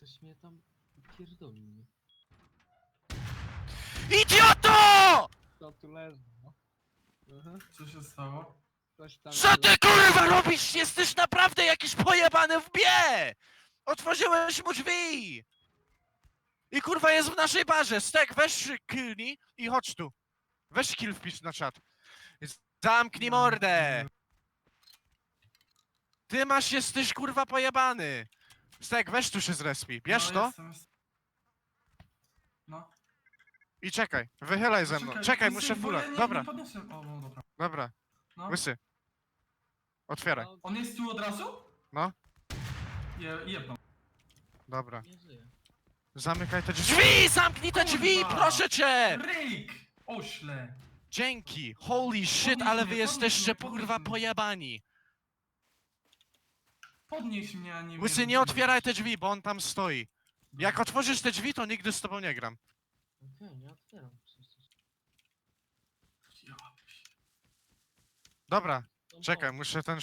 Coś mnie tam pierdolił? IDIOTO! Co tu leży, no? Aha, Co się stało? coś tam... Co ty kurwa robisz? Jesteś naprawdę jakiś pojebany w bie! Otworzyłeś mu drzwi! I kurwa jest w naszej barze. Stek, weź killni i chodź tu. Weź kill wpisz na czat. Zamknij mordę! Ty masz, jesteś kurwa pojebany! Stek, weź tu się zrespi. Bierz no, to Jestem, jest... No. i czekaj. Wychylaj ze mną. Czekaj, muszę bo fulę. ja nie- Dobra, Nie. O, no dobra. dobra. No. Łysy. Otwieraj. No, On jest tu od razu? No. Je, jedno. Dobra. nie żyje. Zamykaj te drzwi! Zamknij te drzwi, Kurwa! proszę cię! Ryk! Ośle! Dzięki! Holy shit, ale wy podnieś jesteście podnieś kurwa mnie. pojebani! Podnieś mnie, a nie Łysy, nie otwieraj te drzwi, bo on tam stoi. Jak otworzysz te drzwi, to nigdy z tobą nie gram. Okej, nie otwieram. Dobra, Tą czekaj, pomoc. muszę ten